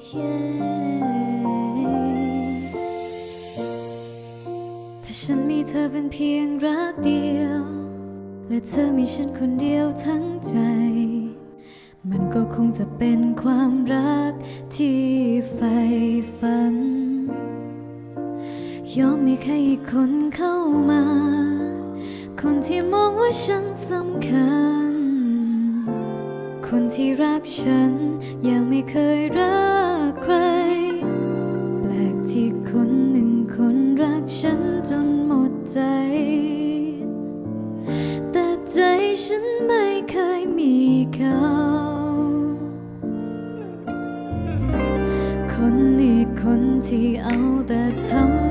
ถ้าฉันมีเธอเป็นเพียงรักเดียว และเธอมีฉันคนเดียวทั้งใจ มันก็คงจะเป็นความรักที่ใฝ่ฝัน ยอมไม่ใครอีกคนเข้ามา คนที่มองว่าฉันสำคัญ คนที่รักฉันยังไม่เคยรัก ใคร แปลกที่คนหนึ่งคนรักฉันจนหมดใจ แต่ใจฉันไม่เคยมีเขาคนนี้คนที่เอาแต่ทำ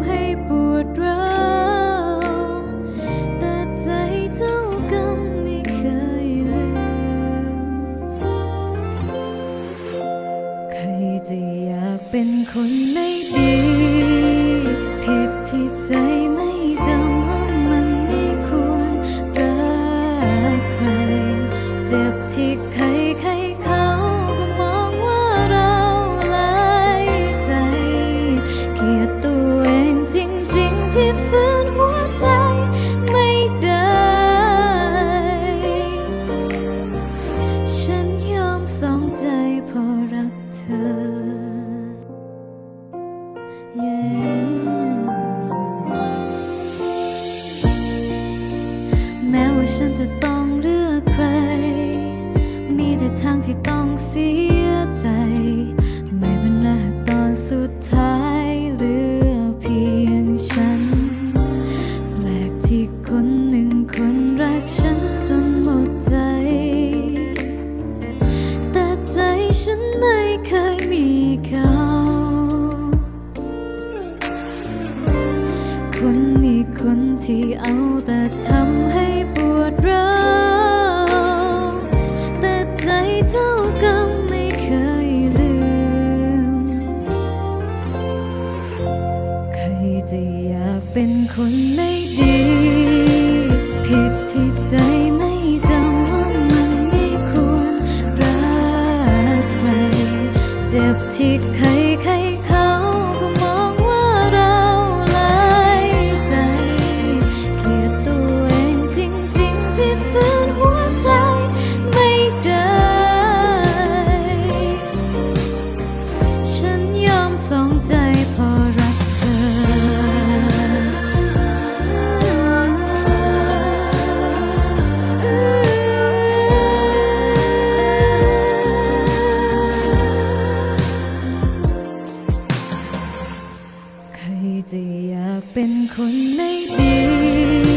เป็นคนไม่ดี ว่าฉันจะต้องเลือกใคร มีแต่ทางที่ต้องเสียใจ ไม่เป็นไรตอนสุดท้ายเหลือเพียงฉัน แปลกที่คนหนึ่งคนรักฉันจนหมดใจ แต่ใจฉันไม่เคยมีเขาคนนี้คนที่เอาแต่ เป็นคนไม่ดี ผิดที่ใจไม่จำว่ามันไม่ควรรักใคร เจ็บที่ใครใคร จะอยากเป็นคนไม่ดี